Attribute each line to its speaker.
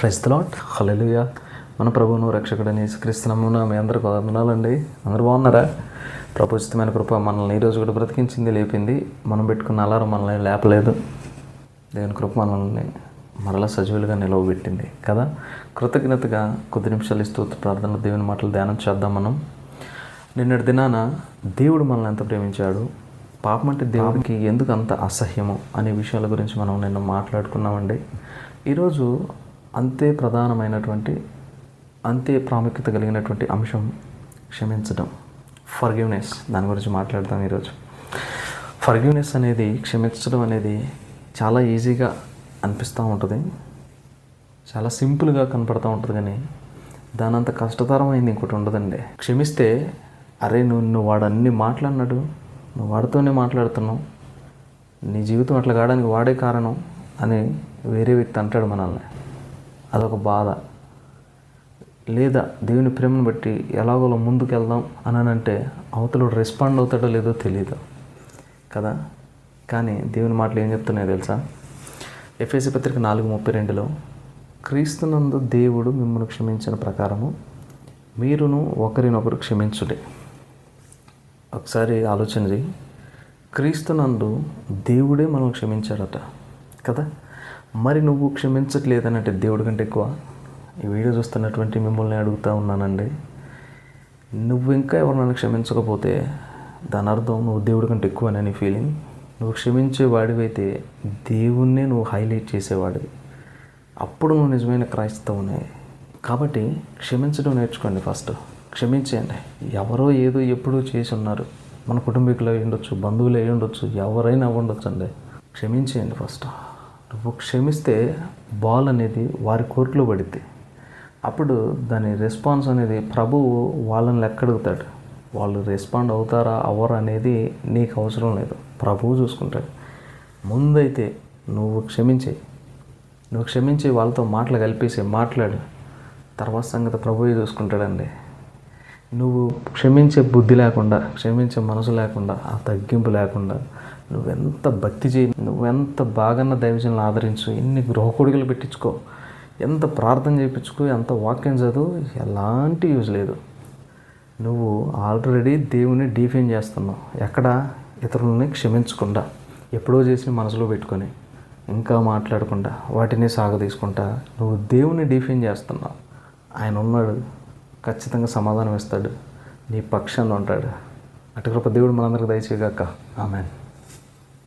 Speaker 1: Praise lot హల్లెలూయ మన ప్రభువును రక్షకుడని క్రీస్తునమున మీ అందరికి వందనాలండి. అందరు బాగున్నారా? ప్రపంచితమైన కృప మనల్ని ఈరోజు కూడా బ్రతికించింది లేపింది. మనం పెట్టుకున్న అలారం మనల్ని లేపలేదు. దేవుని కృప మనల్ని మరలా సజీవులుగా నిలవబెట్టింది కదా? కృతజ్ఞతగా కొద్ది నిమిషాలు ఇస్తూ ప్రార్థన దేవుని మాటలు ధ్యానం చేద్దాం మనం. నిన్నటి దినాన దేవుడు మనల్ని ఎంత ప్రేమించాడు? పాపం అంటే దేవుడికి ఎందుకు అంత అసహ్యము అనే విషయాల గురించి మనం నిన్న మాట్లాడుకున్నామండి. ఈరోజు అంతే ప్రధానమైనటువంటి అంతే ప్రాముఖ్యత కలిగినటువంటి అంశం క్షమించడం. ఫర్గివ్నెస్ దాని గురించి మాట్లాడదాం ఈరోజు. ఫర్గివ్నెస్ అనేది క్షమించడం అనేది చాలా ఈజీగా అనిపిస్తూ ఉంటుంది. చాలా సింపుల్గా కనపడుతూ ఉంటుంది కానీ దాని అంత కష్టతరమైంది ఇంకోటి ఉండదండి. క్షమిస్తే అరే నువ్వు నువ్వు వాడు అన్ని మాట్లాడినాడు నువ్వు వాడితోనే మాట్లాడుతున్నావు నీ జీవితం అట్లా కావడానికి వాడే కారణం అని వేరే వ్యక్తి అంటాడు మనల్ని. అదొక బాధ. లేదా దేవుని ప్రేమను బట్టి ఎలాగోలా ముందుకు వెళ్దాం అని అంటే రెస్పాండ్ అవుతాడో లేదో తెలియదు కదా? కానీ దేవుని మాటలు ఏం చెప్తున్నాయో తెలుసా? ఎఫ్ఎసి పత్రిక నాలుగు ముప్పై రెండులో క్రీస్తునందు దేవుడు మిమ్మల్ని క్షమించిన ప్రకారము మీరును ఒకరినొకరు క్షమించుడే. ఒకసారి ఆలోచన చేయి క్రీస్తునందు దేవుడే మనం క్షమించాడట. కదా? మరి నువ్వు క్షమించట్లేదనంటే దేవుడి కంటే ఎక్కువ? ఈ వీడియో చూస్తున్నటువంటి మిమ్మల్ని అడుగుతూ ఉన్నానండి. నువ్వు ఇంకా ఎవరినైనా క్షమించకపోతే దాని అర్థం నువ్వు దేవుడి కంటే ఎక్కువ అని ఫీలింగ్ నువ్వు క్షమించే వాడివైతే దేవుణ్ణే నువ్వు హైలైట్ చేసేవాడివి. అప్పుడు నువ్వు నిజమైన క్రైస్తవునే. కాబట్టి క్షమించడం నేర్చుకోండి ఫస్ట్ క్షమించేయండి. ఎవరో ఏదో ఎప్పుడో చేసి ఉన్నారు. మన కుటుంబీకులు అయి ఉండొచ్చు బంధువులు అయి ఉండొచ్చు ఎవరైనా ఉండొచ్చు అండి క్షమించేయండి ఫస్ట్ నువ్వు క్షమిస్తే బాల్ అనేది వారి కోర్టులో పడిద్ది. అప్పుడు దాని రెస్పాన్స్ అనేది ప్రభువు వాళ్ళని లెక్కడుగుతాడు. వాళ్ళు రెస్పాండ్ అవుతారా అవ్వరా అనేది నీకు అవసరం లేదు. ప్రభువు చూసుకుంటాడు. ముందైతే నువ్వు క్షమించే నువ్వు క్షమించి వాళ్ళతో మాటలు కలిపేసి మాట్లాడు. తర్వాత సంగతి ప్రభువే చూసుకుంటాడండి. నువ్వు క్షమించే బుద్ధి లేకుండా క్షమించే మనసు లేకుండా ఆ తగ్గింపు లేకుండా నువ్వెంత భక్తి చేయి నువ్వెంత బాగన్న దైవజనులు ఆదరించు ఎన్ని గృహకొడుగులు పెట్టించుకో ఎంత ప్రార్థన చేయించుకో ఎంత వాక్యం చదువు ఎలాంటి యూజ్ లేదు. నువ్వు ఆల్రెడీ దేవుని డిఫైన్ చేస్తున్నావు. ఎక్కడ? ఇతరులని క్షమించకుండా ఎప్పుడో చేసి మనసులో పెట్టుకొని ఇంకా మాట్లాడకుండా వాటిని సాగదీసుకుంటా నువ్వు దేవుని డిఫైన్ చేస్తున్నావు. ఆయన ఉన్నాడు ఖచ్చితంగా సమాధానం ఇస్తాడు నీ పక్షాన్ని ఉంటాడు. అటుకృప దేవుడు మనందరికి దయచేయగాక. ఆమెను.